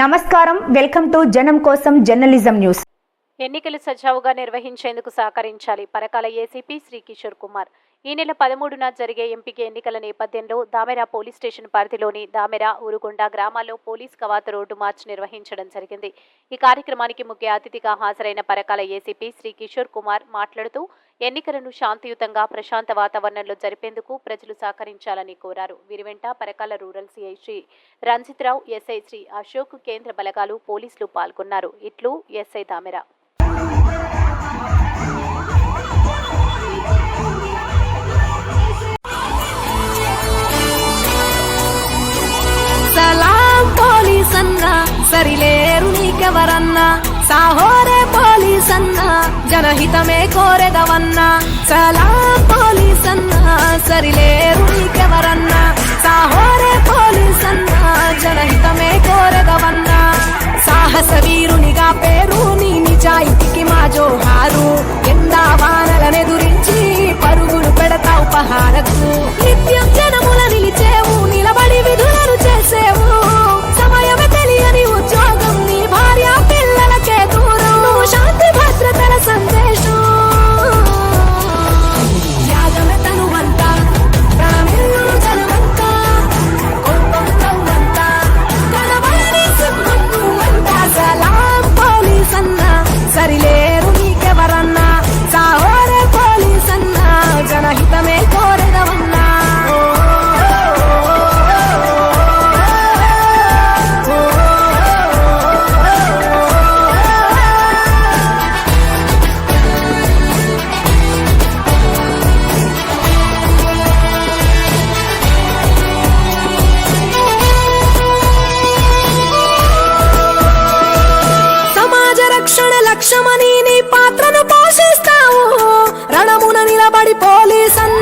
నమస్కారం. Welcome to జనం కోసం జర్నలిజం న్యూస్. ఎన్నికలు సజావుగా నిర్వహించేందుకు సహకరించాలి పరకాల ఏసీపీ శ్రీ కిషోర్ కుమార్. ఈ నెల పదమూడున జరిగే ఎంపిక ఎన్నికల నేపథ్యంలో దామెర పోలీస్ స్టేషన్ పరిధిలోని దామెర ఊరుగొండ గ్రామాల్లో పోలీస్ కవాతు రోడ్డు మార్చ్ నిర్వహించడం జరిగింది. ఈ కార్యక్రమానికి ముఖ్య అతిథిగా హాజరైన పరకాల ఏసీపీ శ్రీ కిషోర్ కుమార్ మాట్లాడుతూ ఎన్నికలను శాంతియుతంగా ప్రశాంత వాతావరణంలో జరిపేందుకు ప్రజలు సహకరించాలని కోరారు. వీరి వెంట Parakala rural CI Shri Ranjithrao SI Shri Ashok కేంద్ర బలగాలు పోలీసులు పాల్గొన్నారు. ఇట్లు ఎస్ఐ దామెర జనహితమే కోరెదవన్నా? చాలా పోలీస్ సరిలేరు నీకెవరన్నా సాహోరే పోలీస్ అన్న జనహితమే కోరెదవన్నా? సాహస వీరునిగా పేరు నీ నిజాయితీకి మా జోహారు. ఎండా వానలనెదురించి పరుగులు పెడతా ఉపహారకు. నిత్యం జనముల నిలిచేవు నిలబడి విధులను చేసేవు. నీ పాత్రను పోషిస్తావు. రణమున నిలబడి పోలీసన్న